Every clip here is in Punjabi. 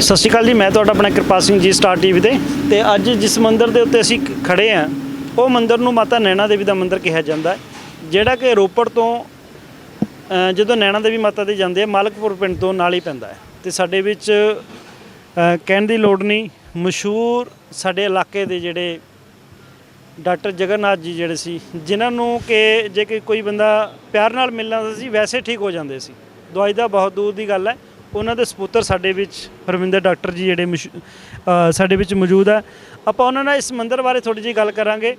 ਸਤਿ ਸ਼੍ਰੀ ਅਕਾਲ ਜੀ, ਮੈਂ ਤੁਹਾਡਾ ਆਪਣਾ ਕਿਰਪਾਲ ਸਿੰਘ ਜੀ ਸਟਾਰ ਟੀਵੀ ਤੇ। ਤੇ ਅੱਜ ਜਿਸ ਮੰਦਿਰ ਦੇ ਉੱਤੇ ਅਸੀਂ ਖ- ਖੜੇ ਆ ਉਹ ਮੰਦਿਰ ਨੂੰ ਮਾਤਾ ਨੈਣਾ ਦੇਵੀ ਦਾ ਮੰਦਿਰ ਕਿਹਾ ਜਾਂਦਾ ਹੈ, ਜਿਹੜਾ ਕਿ ਰੋਪੜ ਤੋਂ ਜਦੋਂ ਨੈਣਾ ਦੇਵੀ ਮਾਤਾ ਦੇ ਜਾਂਦੇ ਆ, ਮਾਲਕਪੁਰ ਪਿੰਡ ਤੋਂ ਨਾਲ ਹੀ ਪੈਂਦਾ ਹੈ। ਤੇ ਸਾਡੇ ਵਿੱਚ ਕਹਿਣ ਦੀ ਲੋੜ ਨਹੀਂ, ਮਸ਼ਹੂਰ ਸਾਡੇ ਇਲਾਕੇ ਦੇ ਜਿਹੜੇ ਡਾਕਟਰ ਜਗਨਨਾਥ ਜੀ ਜਿਹੜੇ ਸੀ, ਜਿਨ੍ਹਾਂ ਨੂੰ ਕਿ ਜੇ ਕਿ ਕੋਈ ਬੰਦਾ ਪਿਆਰ ਨਾਲ ਮਿਲਣਾ ਹੁੰਦਾ ਸੀ, ਵੈਸੇ ਠੀਕ ਹੋ ਜਾਂਦੇ ਸੀ। ਦਵਾਈ ਦਾ ਬਹੁਤ ਦੂਰ ਦੀ ਗੱਲ ਹੈ ਉਹਨਾਂ ਦੇ ਸਪੁੱਤਰ ਸਾਡੇ ਵਿੱਚ ਹਰਵਿੰਦਰ ਡਾਕਟਰ ਜੀ ਜਿਹੜੇ ਸਾਡੇ ਵਿੱਚ ਮੌਜੂਦ ਹੈ। ਆਪਾਂ ਉਹਨਾਂ ਨਾਲ ਇਸ ਮੰਦਿਰ ਬਾਰੇ ਥੋੜੀ ਜਿਹੀ ਗੱਲ ਕਰਾਂਗੇ।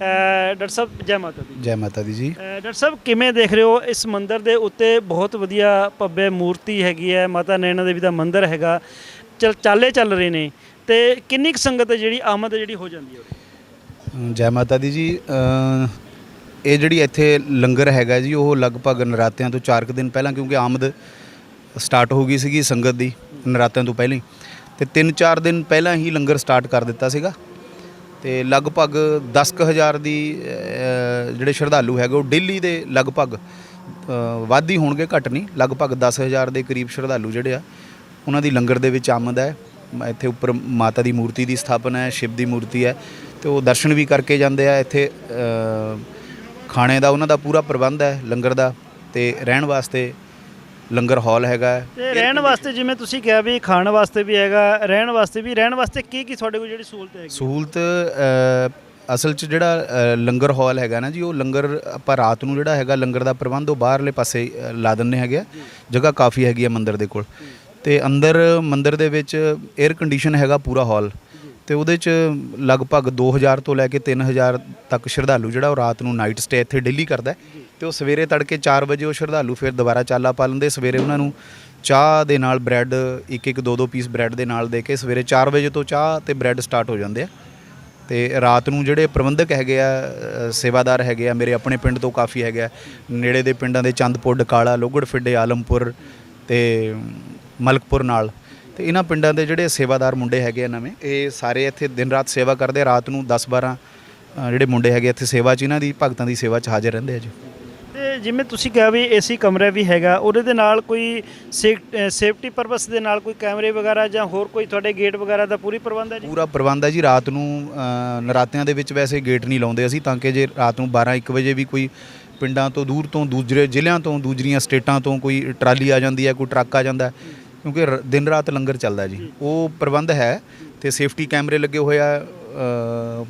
ਡਾਕਟਰ ਸਾਹਿਬ ਜੈ ਮਾਤਾ ਦੀ। ਜੈ ਮਾਤਾ ਦੀ ਜੀ। ਡਾਕਟਰ ਸਾਹਿਬ ਕਿਵੇਂ ਦੇਖ ਰਹੇ ਹੋ ਇਸ ਮੰਦਿਰ ਦੇ ਉੱਤੇ ਬਹੁਤ ਵਧੀਆ ਭੱਬੇ ਮੂਰਤੀ ਹੈਗੀ ਹੈ ਮਾਤਾ ਨੈਣਾ ਦੇਵੀ ਦਾ ਮੰਦਿਰ ਹੈਗਾ ਚਲ ਚਾਲੇ ਚੱਲ ਰਹੇ ਨੇ ਤੇ ਕਿੰਨੀ ਕੁ ਸੰਗਤ ਜਿਹੜੀ ਆਮਦ ਜਿਹੜੀ ਹੋ ਜਾਂਦੀ ਹੈ? ਜੈ ਮਾਤਾ ਦੀ ਜੀ ਇਹ ਜਿਹੜੀ ਇੱਥੇ ਲੰਗਰ ਹੈਗਾ ਜੀ ਉਹ ਲਗਭਗ ਨਰਾਤਿਆਂ ਤੋਂ 4 ਕੁ ਦਿਨ ਪਹਿਲਾਂ ਕਿਉਂਕਿ ਆਮਦ ਸਟਾਰਟ ਹੋ ਗਈ ਸੀਗੀ ਸੰਗਤ ਦੀ ਨਰਾਤਿਆਂ ਤੋਂ ਪਹਿਲਾਂ ਹੀ। ਤੇ 3-4 ਦਿਨ ਪਹਿਲਾਂ ਹੀ ਲੰਗਰ ਸਟਾਰਟ ਕਰ ਦਿੱਤਾ ਸੀਗਾ। ਤੇ ਲਗਭਗ 10000 ਦੀ ਜਿਹੜੇ ਸ਼ਰਧਾਲੂ ਹੈਗੇ ਉਹ ਡੇਲੀ ਦੇ ਲਗਭਗ ਅ, ਹੋਣਗੇ ਘੱਟ ਨਹੀਂ ਲਗਭਗ 10000 ਦੇ ਕਰੀਬ ਸ਼ਰਧਾਲੂ ਜਿਹੜੇ ਆ ਉਹਨਾਂ ਦੀ ਲੰਗਰ ਦੇ ਵਿੱਚ ਆਮਦ ਹੈ। ਇੱਥੇ ਉੱਪਰ ਮਾਤਾ ਦੀ ਮੂਰਤੀ ਦੀ ਸਥਾਪਨਾ ਹੈ ਸ਼ਿਵ ਦੀ ਮੂਰਤੀ ਹੈ। ਤੇ ਉਹ ਦਰਸ਼ਨ ਵੀ ਕਰਕੇ ਜਾਂਦੇ ਆ ਇੱਥੇ ਖਾਣੇ ਦਾ ਉਹਨਾਂ ਦਾ ਪੂਰਾ ਪ੍ਰਬੰਧ ਹੈ ਲੰਗਰ ਦਾ। ਤੇ ਰਹਿਣ ਵਾਸਤੇ ਲੰਗਰ ਹਾਲ ਹੈਗਾ ਹੈ। ਤੇ ਰਹਿਣ ਵਾਸਤੇ ਜਿਵੇਂ ਤੁਸੀਂ ਕਿਹਾ ਵੀ ਖਾਣ ਵਾਸਤੇ ਵੀ ਹੈਗਾ ਰਹਿਣ ਵਾਸਤੇ ਵੀ ਰਹਿਣ ਵਾਸਤੇ ਕੀ ਕੀ ਤੁਹਾਡੇ ਕੋਲ ਜਿਹੜੀ ਸਹੂਲਤ ਹੈਗੀ? ਸਹੂਲਤ ਅਸਲ 'ਚ ਜਿਹੜਾ ਲੰਗਰ ਹਾਲ ਹੈਗਾ ਨਾ ਜੀ ਉਹ ਲੰਗਰ ਆਪਾਂ ਰਾਤ ਨੂੰ ਜਿਹੜਾ ਹੈਗਾ ਲੰਗਰ ਦਾ ਪ੍ਰਬੰਧ ਉਹ ਬਾਹਰਲੇ ਪਾਸੇ ਲਾ ਦਿੰਨੇ ਹੈਗੇ ਜਗ੍ਹਾ ਕਾਫੀ ਹੈਗੀ ਆ ਮੰਦਿਰ ਦੇ ਕੋਲ। ਤੇ ਅੰਦਰ ਮੰਦਿਰ ਦੇ ਵਿੱਚ 에ਅਰ ਕੰਡੀਸ਼ਨ ਹੈਗਾ ਪੂਰਾ ਹਾਲ। ਤੇ ਉਹਦੇ 'ਚ ਲਗਭਗ 2000 ਤੋਂ ਲੈ ਕੇ 3000 ਤੱਕ ਸ਼ਰਧਾਲੂ ਜਿਹੜਾ ਉਹ ਰਾਤ ਨੂੰ ਨਾਈਟ ਸਟੇ ਇੱਥੇ ਡੇਲੀ ਕਰਦਾ ਹੈ। ਤੇ ਉਹ ਸਵੇਰੇ ਤੜਕੇ 4 ਵਜੇ ਉਹ ਸ਼ਰਧਾਲੂ ਫਿਰ ਦੁਬਾਰਾ ਚਾਲਾ ਪਾ ਲੈਂਦੇ, ਸਵੇਰੇ ਉਹਨਾਂ ਨੂੰ ਚਾਹ ਦੇ ਨਾਲ ਬ੍ਰੈਡ ਇੱਕ ਇੱਕ ਦੋ ਦੋ ਪੀਸ ਬ੍ਰੈਡ ਦੇ ਨਾਲ ਦੇ ਕੇ ਸਵੇਰੇ 4 ਵਜੇ ਤੋਂ ਚਾਹ ਤੇ ਬ੍ਰੈਡ ਸਟਾਰਟ ਹੋ ਜਾਂਦੇ ਆ। ਤੇ ਰਾਤ ਨੂੰ ਜਿਹੜੇ ਪ੍ਰਬੰਧਕ ਹੈਗੇ ਆ ਸੇਵਾਦਾਰ ਹੈਗੇ ਆ, ਮੇਰੇ ਆਪਣੇ ਪਿੰਡ ਤੋਂ ਕਾਫੀ ਹੈਗੇ ਆ, ਨੇੜੇ ਦੇ ਪਿੰਡਾਂ ਦੇ ਚੰਦਪੁਰ, ਡਕਾਲਾ ਲੋਗੜ ਫਿੱਡੇ ਆਲਮਪੁਰ ਤੇ ਮਲਕਪੁਰ ਨਾਲ ਤੇ ਇਹਨਾਂ ਪਿੰਡਾਂ ਦੇ ਜਿਹੜੇ ਸੇਵਾਦਾਰ ਮੁੰਡੇ ਹੈਗੇ ਆ ਨਵੇਂ ਇਹ ਸਾਰੇ ਇੱਥੇ ਦਿਨ ਰਾਤ ਸੇਵਾ ਕਰਦੇ ਆ ਰਾਤ ਨੂੰ 10 12 ਜਿਹੜੇ ਮੁੰਡੇ ਹੈਗੇ ਇੱਥੇ ਸੇਵਾ 'ਚ ਇਹਨਾਂ ਦੀ ਭਗਤਾਂ ਦੀ ਸੇਵਾ 'ਚ ਹਾਜ਼ਰ ਰਹਿੰਦੇ ਆ ਜੀ। ਤੇ ਜਿਵੇਂ ਤੁਸੀਂ ਕਿਹਾ ਵੀ ਏਸੀ ਕਮਰਾ ਵੀ ਹੈਗਾ ਉਹਦੇ ਦੇ ਨਾਲ ਕੋਈ ਸੇਫਟੀ ਪਰਪਸ ਦੇ ਨਾਲ ਕੋਈ ਕੈਮਰੇ ਵਗੈਰਾ ਜਾਂ ਹੋਰ ਕੋਈ ਤੁਹਾਡੇ ਗੇਟ ਵਗੈਰਾ ਦਾ ਪੂਰੀ ਪ੍ਰਬੰਧ ਹੈ ਜੀ? ਪੂਰਾ ਪ੍ਰਬੰਧ ਹੈ ਜੀ ਰਾਤ ਨੂੰ ਨਰਾਤਿਆਂ ਦੇ ਵਿੱਚ ਵੈਸੇ ਗੇਟ ਨਹੀਂ ਲਾਉਂਦੇ ਅਸੀਂ ਤਾਂ ਕਿ ਜੇ ਰਾਤ ਨੂੰ 12 1 ਵਜੇ ਵੀ ਕੋਈ ਪਿੰਡਾਂ ਤੋਂ ਦੂਰ ਤੋਂ ਦੂਜਰੇ ਜ਼ਿਲ੍ਹਿਆਂ ਤੋਂ ਦੂਜਰੀਆਂ ਸਟੇਟਾਂ ਤੋਂ ਕੋਈ ਟਰਾਲੀ ਆ ਜਾਂਦੀ ਹੈ ਕੋਈ ਟਰੱਕ ਆ ਜਾਂਦਾ ਕਿਉਂਕਿ ਰ- ਦਿਨ ਰਾਤ ਲੰਗਰ ਚੱਲਦਾ ਜੀ। ਉਹ ਪ੍ਰਬੰਧ ਹੈ ਤੇ ਸੇਫਟੀ ਕੈਮਰੇ ਲੱਗੇ ਹੋਏ ਆ ਅ,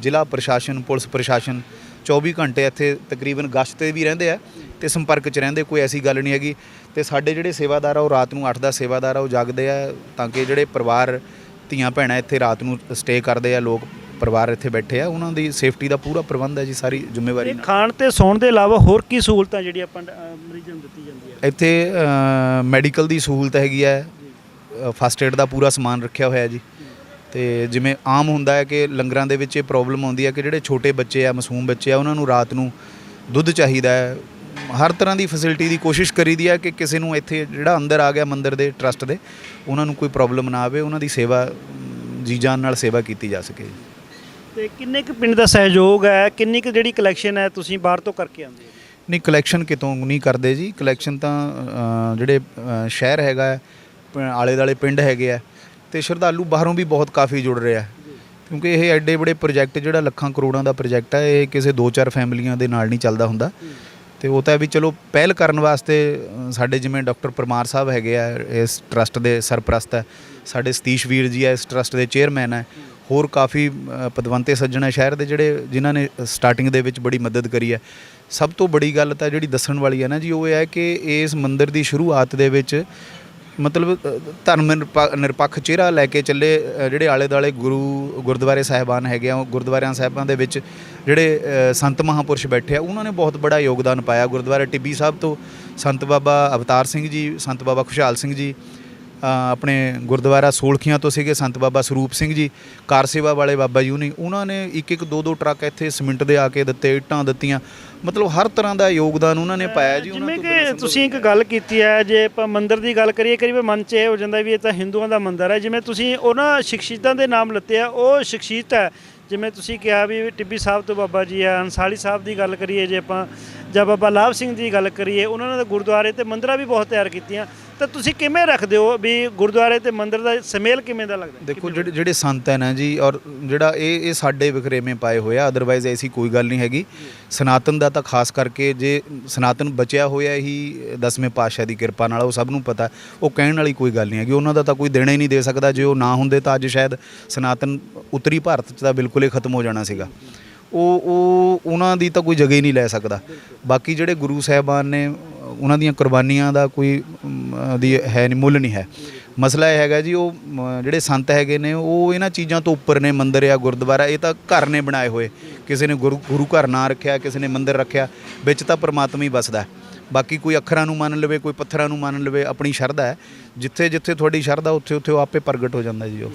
ਜ਼ਿਲ੍ਹਾ ਪ੍ਰਸ਼ਾਸਨ ਪੁਲਿਸ ਪ੍ਰਸ਼ਾਸਨ 24 ਘੰਟੇ ਇੱਥੇ ਤਕਰੀਬਨ ਗਸ਼ਤ ਤੇ ਵੀ ਰਹਿੰਦੇ ਆ ਤੇ ਸੰਪਰਕ 'ਚ ਰਹਿੰਦੇ ਕੋਈ ਐਸੀ ਗੱਲ ਨਹੀਂ ਹੈਗੀ। ਤੇ ਸਾਡੇ ਜਿਹੜੇ ਸੇਵਾਦਾਰ ਆ ਉਹ ਰਾਤ ਨੂੰ 8 ਦਾ ਸੇਵਾਦਾਰ ਆ ਉਹ ਜਾਗਦੇ ਆ ਤਾਂ ਕਿ ਜਿਹੜੇ ਪਰਿਵਾਰ ਧੀਆਂ ਭੈਣਾਂ ਇੱਥੇ ਰਾਤ ਨੂੰ ਸਟੇ ਕਰਦੇ ਆ ਲੋਕ ਪਰਿਵਾਰ ਇੱਥੇ ਬੈਠੇ ਆ ਉਹਨਾਂ ਦੀ ਸੇਫਟੀ ਦਾ ਪੂਰਾ ਪ੍ਰਬੰਧ ਹੈ ਜੀ ਸਾਰੀ ਜ਼ਿੰਮੇਵਾਰੀ ਨਾਲ। ਖਾਣ ਤੇ ਸੌਣ ਦੇ ਇਲਾਵਾ ਹੋਰ ਕੀ ਸਹੂਲਤਾਂ ਜਿਹੜੀ ਆਪਾਂ ਅ, ਮਰੀਜ਼ਾਂ ਨੂੰ ਦਿੱਤੀ ਜਾਂਦੀ ਹੈ ਇੱਥੇ ਮੈਡੀਕਲ ਦੀ ਸਹੂਲਤ ਹੈਗੀ ਹੈ ਫਸਟ ਏਡ ਦਾ ਪੂਰਾ ਸਮਾਨ ਰੱਖਿਆ ਹੋਇਆ ਜੀ। ਤੇ ਜਿਵੇਂ ਆਮ ਹੁੰਦਾ ਹੈ ਕਿ ਲੰਗਰਾਂ ਦੇ ਵਿੱਚ ਇਹ ਪ੍ਰੋਬਲਮ ਆਉਂਦੀ ਹੈ ਕਿ ਜਿਹੜੇ ਛੋਟੇ ਬੱਚੇ ਆ ਮਾਸੂਮ ਬੱਚੇ ਆ ਉਹਨਾਂ ਨੂੰ ਰਾਤ ਨੂੰ ਦੁੱਧ ਚਾਹੀਦਾ ਹੈ। ਹਰ ਤਰ੍ਹਾਂ ਦੀ ਫੈਸਿਲਿਟੀ ਦੀ ਕੋਸ਼ਿਸ਼ ਕਰੀਦੀ ਹੈ ਕਿ ਕਿਸੇ ਨੂੰ ਇੱਥੇ ਜਿਹੜਾ ਅੰਦਰ ਆ ਗਿਆ ਮੰਦਿਰ ਦੇ ਟਰਸਟ ਦੇ ਉਹਨਾਂ ਨੂੰ ਕੋਈ ਪ੍ਰੋਬਲਮ ਨਾ ਆਵੇ ਉਹਨਾਂ ਦੀ ਸੇਵਾ ਅਮ, ਜੀ ਜਾਨ ਨਾਲ ਸੇਵਾ ਕੀਤੀ ਜਾ ਸਕੇ। ਤੇ ਕਿੰਨੇ ਕੁ ਪਿੰਡ ਦਾ ਸਹਿਯੋਗ ਹੈ? ਕਿੰਨੀ ਕੁ ਜਿਹੜੀ ਕਲੈਕਸ਼ਨ ਹੈ ਤੁਸੀਂ ਬਾਹਰ ਤੋਂ ਕਰਕੇ ਆਉਂਦੇ ਹੋ? ਨਹੀਂ ਕਲੈਕਸ਼ਨ ਕਿਤੋਂ ਨਹੀਂ ਕਰਦੇ ਜੀ। ਕਲੈਕਸ਼ਨ ਤਾਂ ਜਿਹੜੇ ਸ਼ਹਿਰ ਹੈਗਾ ਹੈ, ਆਲੇ ਦਾਲੇ ਪਿੰਡ ਹੈਗੇ ਆ ਤੇ ਸ਼ਰਧਾਲੂ ਬਾਹਰੋਂ ਵੀ ਬਹੁਤ ਕਾਫੀ ਜੁੜ ਰਹੇ ਕਿਉਂਕਿ ਇਹ ਐਡੇ ਬੜੇ ਪ੍ਰੋਜੈਕਟ ਜਿਹੜਾ ਲੱਖਾਂ ਕਰੋੜਾਂ ਦਾ ਪ੍ਰੋਜੈਕਟ ਹੈ ਇਹ ਕਿਸੇ ਦੋ ਚਾਰ ਫੈਮਲੀਆਂ ਦੇ ਨਾਲ ਨਹੀਂ ਚੱਲਦਾ ਹੁੰਦਾ। ਤੇ ਉਹ ਤਾਂ ਵੀ ਚਲੋ ਪਹਿਲ ਕਰਨ ਵਾਸਤੇ ਸਾਡੇ ਜਿਵੇਂ ਡਾਕਟਰ ਪਰਮਾਰ ਸਾਹਿਬ ਹੈਗੇ ਆ ਇਸ ਟਰਸਟ ਦੇ ਸਰਪ੍ਰਸਤ ਹੈ। ਸਾਡੇ ਸਤੀਸ਼ ਵੀਰ ਜੀ ਆ ਇਸ ਟਰਸਟ ਦੇ ਚੇਅਰਮੈਨ ਹੈ। ਹੋਰ ਕਾਫੀ ਪਦਵੰਤੇ ਸੱਜਣ ਹੈ ਸ਼ਹਿਰ ਦੇ ਜਿਹੜੇ ਜਿਨ੍ਹਾਂ ਨੇ ਸਟਾਰਟਿੰਗ ਦੇ ਵਿੱਚ ਬੜੀ ਮਦਦ ਕਰੀ ਹੈ। ਸਭ ਤੋਂ ਬੜੀ ਗੱਲ ਤਾਂ ਜਿਹੜੀ ਦੱਸਣ ਵਾਲੀ ਹੈ ਨਾ ਜੀ, ਉਹ ਇਹ ਹੈ ਕਿ ਇਸ ਮੰਦਿਰ ਦੀ ਸ਼ੁਰੂਆਤ ਦੇ ਵਿੱਚ, ਮਤਲਬ ਧਰਮ ਨਿਰਪਾ- ਨਿਰਪੱਖ ਚਿਹਰਾ ਲੈ ਕੇ ਚੱਲੇ ਜਿਹੜੇ ਆਲੇ ਦਾਲੇ ਗੁਰੂ, ਗੁਰਦੁਆਰੇ ਸਾਹਿਬਾਨ ਹੈਗੇ ਆ, ਉਹ ਗੁਰਦੁਆਰਿਆਂ ਸਾਹਿਬਾਂ ਦੇ ਵਿੱਚ ਜਿਹੜੇ ਸੰਤ ਮਹਾਪੁਰਸ਼ ਬੈਠੇ ਆ, ਉਹਨਾਂ ਨੇ ਬਹੁਤ ਬੜਾ ਯੋਗਦਾਨ ਪਾਇਆ। ਗੁਰਦੁਆਰਾ ਟਿੱਬੀ ਸਾਹਿਬ ਤੋਂ ਸੰਤ ਬਾਬਾ ਅਵਤਾਰ ਸਿੰਘ ਜੀ, ਸੰਤ ਬਾਬਾ ਖੁਸ਼ਹਾਲ ਸਿੰਘ ਜੀ ਆਪਣੇ ਗੁਰਦੁਆਰਾ ਸੋਲਖੀਆਂ ਤੋਂ ਸੀਗੇ ਸੰਤ ਬਾਬਾ ਸਰੂਪ ਸਿੰਘ ਜੀ ਕਾਰ ਸੇਵਾ ਵਾਲੇ ਬਾਬਾ ਜੀ ਉਹਨੇ ਉਹਨਾਂ ਨੇ ਇੱਕ ਇੱਕ ਦੋ ਦੋ ਟਰੱਕ ਇੱਥੇ ਸੀਮਿੰਟ ਦੇ ਆ ਕੇ ਦਿੱਤੇ ਇੱਟਾਂ ਦਿੱਤੀਆਂ। ਮਤਲਬ ਹਰ ਤਰ੍ਹਾਂ ਦਾ ਯੋਗਦਾਨ ਉਹਨਾਂ ਨੇ ਪਾਇਆ ਜੀ ਉਹਨਾਂ ਜਿਵੇਂ ਤੋਂ ਬਿਨਾਂ ਕਿ ਤੁਸੀਂ ਇੱਕ ਗੱਲ ਕੀਤੀ ਹੈ ਜੇ ਆਪਾਂ ਮੰਦਿਰ ਦੀ ਗੱਲ ਕਰੀਏ ਕਰੀਬ ਮਨ 'ਚ ਇਹ ਹੋ ਜਾਂਦਾ ਵੀ ਇਹ ਤਾਂ ਹਿੰਦੂਆਂ ਦਾ ਮੰਦਿਰ ਹੈ। ਜਿਵੇਂ ਤੁਸੀਂ ਉਹਨਾਂ ਸ਼ਖਸੀਅਤਾਂ ਦੇ ਨਾਮ ਲੱਤੇ ਆ ਉਹ ਸ਼ਖਸੀਅਤ ਹੈ। ਜਿਵੇਂ ਤੁਸੀਂ ਕਿਹਾ ਵੀ ਟਿੱਬੀ ਸਾਹਿਬ ਤੋਂ ਬਾਬਾ ਜੀ ਆ ਅੰਸਾਲੀ ਸਾਹਿਬ ਦੀ ਗੱਲ ਕਰੀਏ ਜੇ ਆਪਾਂ ਜਾਂ ਬਾਬਾ ਲਾਭ ਸਿੰਘ ਦੀ ਗੱਲ ਕਰੀਏ ਉਹਨਾਂ ਨੇ ਗੁਰਦੁਆਰੇ ਤੇ ਮੰਦਰਾਂ ਵੀ ਬਹੁਤ ਤਿਆਰ ਕੀਤੀਆਂ। ਤਾਂ ਤੁਸੀਂ ਕਿਵੇਂ ਰੱਖਦੇ ਹੋ ਵੀ ਗੁਰਦੁਆਰੇ ਤੇ ਮੰਦਿਰ ਦਾ ਸਮੇਲ ਕਿਵੇਂ ਦਾ ਲੱਗਦਾ ਦੇਖੋ ਜਿਹੜੇ ਜਿਹੜੇ ਸੰਤ ਹੈ ਨਾ ਜੀ ਔਰ ਜਿਹੜਾ ਇਹ ਇਹ ਸਾਡੇ ਵਿਖਰੇਵੇਂ ਪਾਏ ਹੋਏ ਆ ਅਦਰਵਾਈਜ਼ ਐਸੀ ਕੋਈ ਗੱਲ ਨਹੀਂ ਹੈਗੀ। ਸਨਾਤਨ ਦਾ ਤਾਂ ਖਾਸ ਕਰਕੇ ਜੇ ਸਨਾਤਨ ਬਚਿਆ ਹੋਇਆ ਹੀ ਦਸਵੇਂ ਪਾਤਸ਼ਾਹ ਦੀ ਕਿਰਪਾ ਨਾਲ ਉਹ ਸਭ ਨੂੰ ਪਤਾ ਉਹ ਕਹਿਣ ਵਾਲੀ ਕੋਈ ਗੱਲ ਨਹੀਂ ਹੈਗੀ। ਉਹਨਾਂ ਦਾ ਤਾਂ ਕੋਈ ਦੇਣਾ ਹੀ ਨਹੀਂ ਦੇ ਸਕਦਾ। ਜੇ ਉਹ ਨਾ ਹੁੰਦੇ ਤਾਂ ਅੱਜ ਸ਼ਾਇਦ ਸਨਾਤਨ ਉੱਤਰੀ ਭਾਰਤ 'ਚ ਤਾਂ ਬਿਲਕੁਲ ਹੀ ਖਤਮ ਹੋ ਜਾਣਾ ਸੀਗਾ। ਉਹ ਉਹ ਉਹਨਾਂ ਦੀ ਤਾਂ ਕੋਈ ਜਗ੍ਹਾ ਹੀ ਨਹੀਂ ਲੈ ਸਕਦਾ। ਬਾਕੀ ਜਿਹੜੇ ਗੁਰੂ ਸਾਹਿਬਾਨ ਨੇ ਉਹਨਾਂ ਦੀਆਂ ਕੁਰਬਾਨੀਆਂ ਦਾ ਕੋਈ ਅਮ, ਦੀ ਹੈ ਨਹੀਂ ਮੁੱਲ ਨਹੀਂ ਹੈ। ਮਸਲਾ ਇਹ ਹੈਗਾ ਜੀ ਉਹ ਮ, ਜਿਹੜੇ ਸੰਤ ਹੈਗੇ ਨੇ ਉਹ ਇਹਨਾਂ ਚੀਜ਼ਾਂ ਤੋਂ ਉੱਪਰ ਨੇ ਮੰਦਿਰ ਆ ਗੁਰਦੁਆਰਾ ਇਹ ਤਾਂ ਘਰ ਨੇ ਬਣਾਏ ਹੋਏ। ਕਿਸੇ ਨੇ ਗੁਰੂ ਗੁਰੂ ਘਰ ਨਾਂ ਰੱਖਿਆ ਕਿਸੇ ਨੇ ਮੰਦਿਰ ਰੱਖਿਆ ਵਿੱਚ ਤਾਂ ਪਰਮਾਤਮਾ ਹੀ ਵੱਸਦਾ ਹੈ। ਬਾਕੀ ਕੋਈ ਅੱਖਰਾਂ ਨੂੰ ਮੰਨ ਲਵੇ ਕੋਈ ਪੱਥਰਾਂ ਨੂੰ ਮੰਨ ਲਵੇ ਆਪਣੀ ਸ਼ਰਧਾ ਹੈ। ਜਿੱਥੇ ਜਿੱਥੇ ਤੁਹਾਡੀ ਸ਼ਰਧਾ ਉੱਥੇ ਉੱਥੇ ਉਹ ਆਪੇ ਪ੍ਰਗਟ ਹੋ ਜਾਂਦਾ ਜੀ ਉਹ।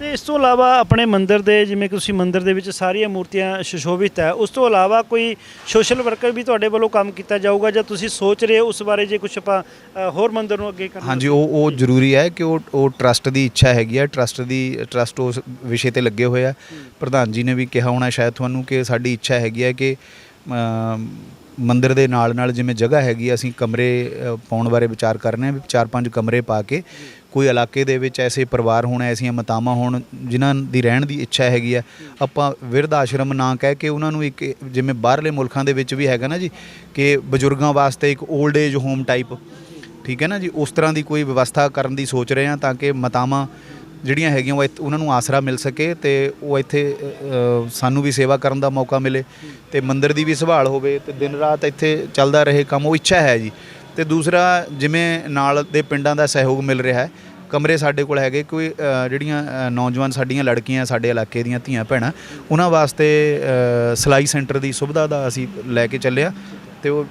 ਤੇ ਇਸ ਤੋਂ ਇਲਾਵਾ ਆਪਣੇ ਮੰਦਿਰ ਦੇ ਜਿਵੇਂ ਕਿ ਤੁਸੀਂ ਮੰਦਿਰ ਦੇ ਵਿੱਚ ਸਾਰੀਆਂ ਮੂਰਤੀਆਂ ਸੁਸ਼ੋਭਿਤ ਹੈ ਉਸ ਤੋਂ ਇਲਾਵਾ ਕੋਈ ਸੋਸ਼ਲ ਵਰਕਰ ਵੀ ਤੁਹਾਡੇ ਵੱਲੋਂ ਕੰਮ ਕੀਤਾ ਜਾਊਗਾ ਜਾਂ ਤੁਸੀਂ ਸੋਚ ਰਹੇ ਹੋ ਉਸ ਬਾਰੇ ਜੇ ਕੁਝ ਆਪਾਂ ਅ, ਹੋਰ ਮੰਦਿਰ ਨੂੰ ਅੱਗੇ ਕਰਨਾ ਹਾਂਜੀ ਉਹ ਉਹ ਜ਼ਰੂਰੀ ਹੈ ਕਿ ਉਹ ਉਹ ਟਰਸਟ ਦੀ ਇੱਛਾ ਹੈਗੀ ਹੈ ਟਰਸਟ ਦੀ ਟਰਸਟ ਉਸ ਵਿਸ਼ੇ ਤੇ ਲੱਗੇ ਹੋਏ ਆ। ਪ੍ਰਧਾਨ ਜੀ ਨੇ ਵੀ ਕਿਹਾ ਹੋਣਾ ਸ਼ਾਇਦ ਤੁਹਾਨੂੰ ਕਿ ਸਾਡੀ ਇੱਛਾ ਹੈਗੀ ਹੈ ਕਿ ਅਮ, ਮੰਦਿਰ ਦੇ ਨਾਲ ਨਾਲ ਜਿਵੇਂ ਜਗ੍ਹਾ ਹੈਗੀ ਆ, ਅਸੀਂ ਕਮਰੇ ਅ, ਪਾਉਣ ਬਾਰੇ ਵਿਚਾਰ ਕਰ ਰਹੇ ਹਾਂ ਵੀ ਚਾਰ ਪੰਜ ਕਮਰੇ ਪਾ ਕੇ ਕੋਈ ਇਲਾਕੇ ਦੇ ਵਿੱਚ ਐਸੇ ਪਰਿਵਾਰ ਹੋਣ, ਐਸੀਆਂ ਮਾਤਾਵਾਂ ਹੋਣ ਜਿਨ੍ਹਾਂ ਦੀ ਰਹਿਣ ਦੀ ਇੱਛਾ ਹੈਗੀ ਆ, ਆਪਾਂ ਵਿਰਧ ਆਸ਼ਰਮ ਨਾ ਕਹਿ ਕੇ ਉਹਨਾਂ ਨੂੰ ਇੱਕ ਜਿਵੇਂ ਬਾਹਰਲੇ ਮੁਲਕਾਂ ਦੇ ਵਿੱਚ ਵੀ ਹੈਗਾ ਨਾ ਜੀ, ਕਿ ਬਜ਼ੁਰਗਾਂ ਵਾਸਤੇ ਇੱਕ 올ਡ ਏਜ ਹੋਮ ਟਾਈਪ ਠੀਕ ਹੈ ਨਾ ਜੀ, ਉਸ ਤਰ੍ਹਾਂ ਦੀ ਕੋਈ ਵਿਵਸਥਾ ਕਰਨ ਦੀ ਸੋਚ ਰਹੇ ਹਾਂ ਤਾਂ ਕਿ ਮਾਤਾਵਾਂ ਜਿਹੜੀਆਂ ਹੈਗੀਆਂ ਉਹ ਇੱਥ- ਉਹਨਾਂ ਨੂੰ ਆਸਰਾ ਮਿਲ ਸਕੇ ਤੇ ਉਹ ਇੱਥੇ ਸਾਨੂੰ ਵੀ ਸੇਵਾ ਕਰਨ ਦਾ ਮੌਕਾ ਮਿਲੇ ਤੇ ਮੰਦਿਰ ਦੀ ਵੀ ਸੰਭਾਲ ਹੋਵੇ ਤੇ ਦਿਨ ਰਾਤ ਇੱਥੇ ਚੱਲਦਾ ਰਹੇ ਕੰਮ, ਉਹ ਇੱਛਾ ਹੈ ਜੀ। ਤੇ ਦੂਸਰਾ ਜਿਵੇਂ ਨਾਲ ਦੇ ਪਿੰਡਾਂ ਦਾ ਸਹਿਯੋਗ ਮਿਲ ਰਿਹਾ ਹੈ ਕਮਰੇ ਸਾਡੇ ਕੋਲ ਹੈਗੇ ਕੋਈ ਜਿਹੜੀਆਂ ਨੌਜਵਾਨ ਸਾਡੀਆਂ ਲੜਕੀਆਂ ਸਾਡੇ ਇਲਾਕੇ ਦੀਆਂ ਧੀਆਂ ਭੈਣਾਂ ਉਹਨਾਂ ਵਾਸਤੇ ਅ, ਸਿਲਾਈ ਸੈਂਟਰ ਦੀ ਸੁਵਿਧਾ ਦਾ ਅਸੀਂ ਲੈ ਕੇ ਚੱਲਿਆ ਤੇ ਉਹ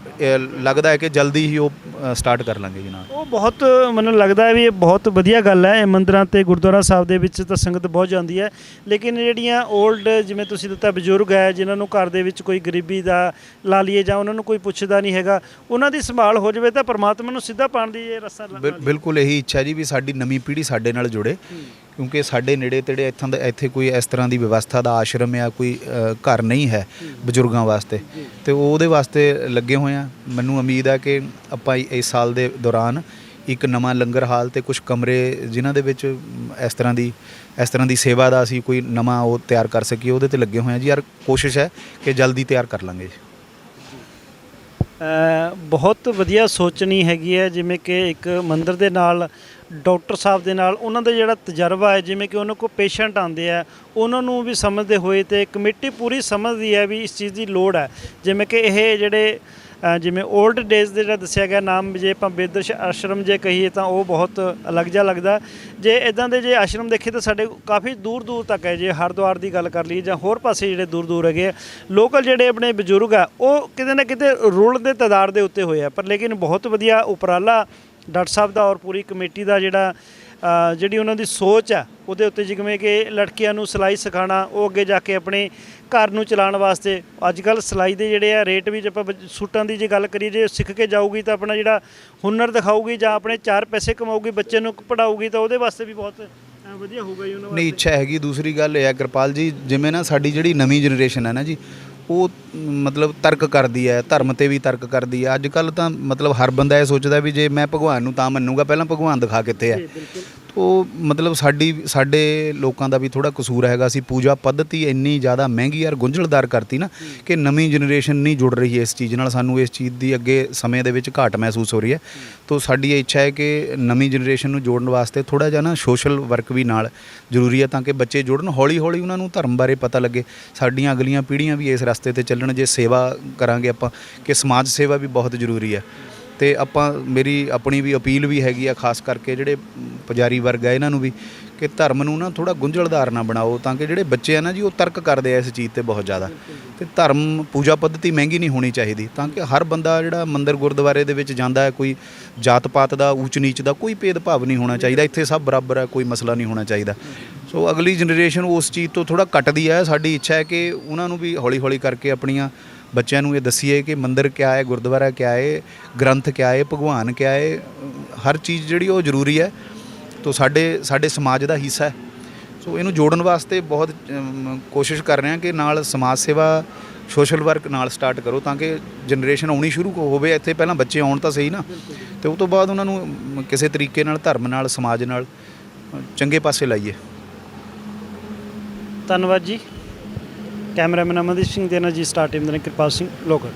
ਲੱਗਦਾ ਹੈ ਕਿ ਜਲਦੀ ਹੀ ਉਹ ਸਟਾਰਟ ਕਰ ਲਾਂਗੇ ਜੀ ਨਾਲ। ਉਹ ਬਹੁਤ ਮੈਨੂੰ ਲੱਗਦਾ ਹੈ ਵੀ ਇਹ ਬਹੁਤ ਵਧੀਆ ਗੱਲ ਹੈ। ਇਹ ਮੰਦਿਰਾਂ ਤੇ ਗੁਰਦੁਆਰਾ ਸਾਹਿਬ ਦੇ ਵਿੱਚ ਤਾਂ ਸੰਗਤ ਬਹੁਤ ਜਾਂਦੀ ਹੈ। ਲੇਕਿਨ ਜਿਹੜੀਆਂ 올ਡ ਜਿਵੇਂ ਤੁਸੀਂ ਦਿੱਤਾ ਬਜ਼ੁਰਗ ਹੈ ਜਿਨ੍ਹਾਂ ਨੂੰ ਘਰ ਦੇ ਵਿੱਚ ਕੋਈ ਗਰੀਬੀ ਦਾ ਲਾ ਲਈਏ ਜਾਂ ਉਹਨਾਂ ਨੂੰ ਕੋਈ ਪੁੱਛਦਾ ਨਹੀਂ ਹੈਗਾ ਉਹਨਾਂ ਦੀ ਸੰਭਾਲ ਹੋ ਜਾਵੇ ਤਾਂ ਪਰਮਾਤਮਾ ਨੂੰ ਸਿੱਧਾ ਪਾਣ ਦੀ ਇਹ ਬਿਲ- ਬਿਲਕੁਲ ਇਹੀ ਇੱਛਾ ਜੀ ਵੀ ਸਾਡੀ ਨਵੀਂ ਪੀੜ੍ਹੀ ਸਾਡੇ ਨਾਲ ਜੁੜੇ। ਕਿਉਂਕਿ ਸਾਡੇ ਨੇੜੇ ਤੇੜੇ ਇੱਥਾਂ ਦਾ, ਇੱਥੇ ਕੋਈ ਇਸ ਤਰ੍ਹਾਂ ਦੀ ਵਿਵਸਥਾ ਦਾ ਆਸ਼ਰਮ ਜਾਂ ਕੋਈ ਘਰ ਨਹੀਂ ਹੈ ਬਜ਼ੁਰਗਾਂ ਵਾਸਤੇ। ਤੇ ਉਹਦੇ ਵਾਸਤੇ ਲੱਗੇ ਹੋਏ ਆ। ਮੈਨੂੰ ਉਮੀਦ ਹੈ ਕਿ ਆਪਾਂ ਇਸ ਸਾਲ ਦੇ ਦੌਰਾਨ ਇੱਕ ਨਵਾਂ ਲੰਗਰ ਹਾਲ ਤੇ ਕੁਝ ਕਮਰੇ ਜਿਨ੍ਹਾਂ ਦੇ ਵਿੱਚ ਇਸ ਤਰ੍ਹਾਂ ਦੀ, ਇਸ ਤਰ੍ਹਾਂ ਦੀ ਸੇਵਾ ਦਾ ਅਸੀਂ ਕੋਈ ਨਵਾਂ ਉਹ ਤਿਆਰ ਕਰ ਸਕੀਏ, ਉਹਦੇ ਤੇ ਲੱਗੇ ਹੋਏ ਆ। ਜੀ, ਯਾਰ, ਕੋਸ਼ਿਸ਼ ਹੈ ਕਿ ਜਲਦੀ ਤਿਆਰ ਕਰ ਲਾਂਗੇ ਜੀ। ਬਹੁਤ ਵਧੀਆ ਸੋਚਣੀ ਹੈਗੀ ਹੈ, ਜਿਵੇਂ ਕਿ ਇੱਕ ਮੰਦਰ ਦੇ ਨਾਲ, ਡਾਕਟਰ ਸਾਹਿਬ ਦੇ ਨਾਲ, ਉਹਨਾਂ ਦਾ ਜਿਹੜਾ ਤਜਰਬਾ ਹੈ, ਜਿਵੇਂ ਕਿ ਉਹਨਾਂ ਕੋਲ ਪੇਸ਼ੈਂਟ ਆਉਂਦੇ ਆ, ਉਹਨਾਂ ਨੂੰ ਵੀ ਸਮਝਦੇ ਹੋਏ ਤੇ ਕਮੇਟੀ ਪੂਰੀ ਸਮਝਦੀ ਹੈ ਵੀ ਇਸ ਚੀਜ਼ ਦੀ ਲੋੜ ਹੈ। ਜਿਵੇਂ ਕਿ ਇਹ ਜਿਹੜੇ ਜਿਵੇਂ 올ਡ ਡੇਜ਼ ਦੇ ਜਿਹੜਾ ਦੱਸਿਆ ਗਿਆ ਨਾਮ, ਜੇ ਆਪਾਂ ਬੇਦਰਸ਼ ਆਸ਼ਰਮ ਜੇ ਕਹੀਏ ਤਾਂ ਉਹ ਬਹੁਤ ਅਲੱਗ ਜਿਹਾ ਲੱਗਦਾ। ਜੇ ਇਦਾਂ ਦੇ ਜੇ ਆਸ਼ਰਮ ਦੇਖੇ ਤਾਂ ਸਾਡੇ ਕਾਫੀ ਦੂਰ ਦੂਰ ਤੱਕ ਹੈ ਜੇ ਹਰਿਦੁਆਰ ਦੀ ਗੱਲ ਕਰ ਲਈਏ ਜਾਂ ਹੋਰ ਪਾਸੇ ਜਿਹੜੇ ਦੂਰ ਦੂਰ ਹੈਗੇ ਆ ਲੋਕਲ ਜਿਹੜੇ ਆਪਣੇ ਬਜ਼ੁਰਗ ਆ, ਉਹ ਕਿਤੇ ਨਾ ਕਿਤੇ ਰੁਲ ਦੇ ਤਦਾਰ ਦੇ ਉੱਤੇ ਹੋਏ ਆ। ਪਰ ਲੇਕਿਨ ਬਹੁਤ ਵਧੀਆ ਉਪਰਾਲਾ ਡਾਕਟਰ ਸਾਹਿਬ ਦਾ ਔਰ ਪੂਰੀ ਕਮੇਟੀ ਦਾ ਜਿਹੜਾ ਜਿਹੜੀ ਉਹਨਾਂ ਦੀ ਸੋਚ ਆ ਉਹਦੇ ਉੱਤੇ ਜਿਵੇਂ ਕਿ ਲੜਕੀਆਂ ਨੂੰ ਸਿਲਾਈ ਸਿਖਾਉਣਾ ਉਹ ਅੱਗੇ ਜਾ ਕੇ ਆਪਣੇ ਘਰ ਨੂੰ ਚਲਾਉਣ ਵਾਸਤੇ ਅੱਜ ਕੱਲ ਸਿਲਾਈ ਦੇ ਜਿਹੜੇ ਆ ਰੇਟ ਵੀ ਜੇ ਆਪਾਂ ਸੂਟਾਂ ਦੀ ਜੇ ਗੱਲ ਕਰੀਏ ਜੇ ਸਿੱਖ ਕੇ ਜਾਊਗੀ ਤਾਂ ਆਪਣਾ ਜਿਹੜਾ ਹੁਨਰ ਦਿਖਾਊਗੀ ਜਾਂ ਆਪਣੇ ਚਾਰ ਪੈਸੇ ਕਮਾਊਗੀ ਬੱਚੇ ਨੂੰ ਪੜਾਊਗੀ ਤਾਂ ਉਹਦੇ ਵਾਸਤੇ ਵੀ ਬਹੁਤ ਵਧੀਆ ਹੋਊਗਾ ਜੀ ਉਹਨਾਂ ਨਹੀਂ ਵਾਸਤੇ। ਇੱਛਾ ਹੈਗੀ ਦੂਸਰੀ ਗੱਲ ਇਹ ਹੈ ਕਿਰਪਾਲ ਜੀ ਜਿਵੇਂ ਨਾ ਸਾਡੀ ਜਿਹੜੀ ਨਵੀਂ ਜਨਰੇਸ਼ਨ ਹੈ ਨਾ ਜੀ ਉਹ, ਮਤਲਬ ਤਰਕ ਕਰਦੀ ਹੈ, ਧਰਮ ਤੇ ਵੀ ਤਰਕ ਕਰਦੀ ਹੈ। ਅੱਜ ਕੱਲ ਤਾਂ ਮਤਲਬ ਹਰ ਬੰਦਾ ਇਹ ਸੋਚਦਾ ਵੀ ਜੇ ਮੈਂ ਭਗਵਾਨ ਨੂੰ ਤਾਂ ਮੰਨੂਗਾ, ਪਹਿਲਾਂ ਭਗਵਾਨ ਦਿਖਾ ਕਿੱਥੇ ਹੈ। ਉਹ ਮਤਲਬ ਸਾਡੀ, ਸਾਡੇ ਲੋਕਾਂ ਦਾ ਵੀ ਥੋੜਾ ਕਸੂਰ ਹੈਗਾ ਸੀ। ਪੂਜਾ ਪੱਧਤੀ ਇੰਨੀ ਜ਼ਿਆਦਾ ਮਹਿੰਗੀ ਔਰ ਗੁੰਝਲਦਾਰ ਕਰਤੀ ਨਾ ਕਿ ਨਵੀਂ ਜਨਰੇਸ਼ਨ ਨਹੀਂ ਜੁੜ ਰਹੀ ਇਸ ਚੀਜ਼ ਨਾਲ। ਸਾਨੂੰ ਇਸ ਚੀਜ਼ ਦੀ ਅੱਗੇ ਸਮੇਂ ਦੇ ਵਿੱਚ ਘਾਟ ਮਹਿਸੂਸ ਹੋ ਰਹੀ ਹੈ। ਤੋਂ ਸਾਡੀ ਇਹ ਇੱਛਾ ਹੈ ਕਿ ਨਵੀਂ ਜਨਰੇਸ਼ਨ ਨੂੰ ਜੋੜਨ ਵਾਸਤੇ ਥੋੜਾ ਜਿਹਾ ਨਾ ਸੋਸ਼ਲ ਵਰਕ ਵੀ ਨਾਲ ਜ਼ਰੂਰੀ ਹੈ ਤਾਂ ਕਿ ਬੱਚੇ ਜੁੜਨ। ਹੌਲੀ ਹੌਲੀ ਉਹਨਾਂ ਨੂੰ ਧਰਮ ਬਾਰੇ ਪਤਾ ਲੱਗੇ। ਸਾਡੀਆਂ ਅਗਲੀਆਂ ਪੀੜ੍ਹੀਆਂ ਵੀ ਇਸ ਰਸਤੇ ਤੇ ਚੱਲਣ। ਜੇ ਸੇਵਾ ਕਰਾਂਗੇ ਆਪਾਂ, ਕਿ ਸਮਾਜ ਸੇਵਾ ਵੀ ਬਹੁਤ ਜ਼ਰੂਰੀ ਹੈ। ਤੇ ਆਪਾਂ ਮੇਰੀ ਆਪਣੀ ਵੀ ਅਪੀਲ ਵੀ ਹੈਗੀ ਆ, ਖਾਸ ਕਰਕੇ ਜਿਹੜੇ ਪੁਜਾਰੀ ਵਰਗ ਆ, ਇਹਨਾਂ ਨੂੰ ਵੀ ਕਿ ਧਰਮ ਨੂੰ ਨਾ ਥੋੜਾ ਗੁੰਝਲਦਾਰ ਨਾ ਬਣਾਓ ਤਾਂ ਕਿ ਜਿਹੜੇ ਬੱਚੇ ਆ ਨਾ ਜੀ, ਉਹ ਤਰਕ ਕਰਦੇ ਆ ਇਸ ਚੀਜ਼ ਤੇ ਬਹੁਤ ਜ਼ਿਆਦਾ। ਤੇ ਧਰਮ ਪੂਜਾ ਪੱਧਤੀ ਮਹਿੰਗੀ ਨਹੀਂ ਹੋਣੀ ਚਾਹੀਦੀ ਤਾਂ ਕਿ ਹਰ ਬੰਦਾ ਜਿਹੜਾ ਮੰਦਿਰ ਗੁਰਦੁਆਰੇ ਦੇ ਵਿੱਚ ਜਾਂਦਾ ਹੈ, ਕੋਈ ਜਾਤ ਪਾਤ ਦਾ, ਊਚ ਨੀਚ ਦਾ ਕੋਈ ਭੇਦਭਾਵ ਨਹੀਂ ਹੋਣਾ ਚਾਹੀਦਾ, ਇੱਥੇ ਸਭ ਬਰਾਬਰ ਹੈ ਕੋਈ ਮਸਲਾ ਨਹੀਂ ਹੋਣਾ ਚਾਹੀਦਾ। ਸੋ ਅਗਲੀ ਜਨਰੇਸ਼ਨ ਉਸ ਚੀਜ਼ ਤੋਂ ਥੋੜਾ ਕੱਟਦੀ ਹੈ ਸਾਡੀ ਇੱਛਾ ਹੈ ਕਿ ਉਹਨਾਂ ਨੂੰ ਵੀ ਹੌਲੀ ਹੌਲੀ ਕਰਕੇ ਆਪਣੀਆਂ ਬੱਚਿਆਂ ਨੂੰ ਇਹ ਦਸੀਏ ਕਿ ਮੰਦਿਰ ਕਿਆ ਹੈ, ਗੁਰਦੁਆਰਾ ਕਿਆ ਹੈ, ਗ੍ਰੰਥ ਕਿਆ ਹੈ, ਭਗਵਾਨ ਕਿਆ ਹੈ, ਹਰ ਚੀਜ਼ ਜਿਹੜੀ ਉਹ ਜ਼ਰੂਰੀ ਹੈ। ਤੋਂ ਸਾਡੇ ਸਾਡੇ ਸਮਾਜ ਦਾ ਹਿੱਸਾ ਹੈ। ਸੋ ਇਹਨੂੰ ਜੋੜਨ ਵਾਸਤੇ ਬਹੁਤ ਕੋਸ਼ਿਸ਼ ਕਰ ਰਹੇ ਹਾਂ ਕਿ ਨਾਲ ਸਮਾਜ ਸੇਵਾ, ਸੋਸ਼ਲ ਵਰਕ ਨਾਲ ਸਟਾਰਟ ਕਰੋ ਤਾਂ ਕਿ ਜਨਰੇਸ਼ਨ ਆਉਣੀ ਸ਼ੁਰੂ ਹੋਵੇ। ਇੱਥੇ ਪਹਿਲਾਂ ਬੱਚੇ ਆਉਣ ਤਾਂ ਸਹੀ ਨਾ। ਤੇ ਉਸ ਤੋਂ ਬਾਅਦ ਉਹਨਾਂ ਨੂੰ ਕਿਸੇ ਤਰੀਕੇ ਨਾਲ, ਧਰਮ ਨਾਲ, ਸਮਾਜ ਨਾਲ ਚੰਗੇ ਪਾਸੇ ਲਾਈਏ। ਧੰਨਵਾਦ ਜੀ। ਕੈਮਰਾਮੈਨ ਅਮਨਦੀਪ ਸਿੰਘ ਦੇ ਜੀ ਸਟਾਰ ਟੀਮ ਦੇ ਨਾਲ ਕਿਰਪਾਲ ਸਿੰਘ ਲੋਕਲ।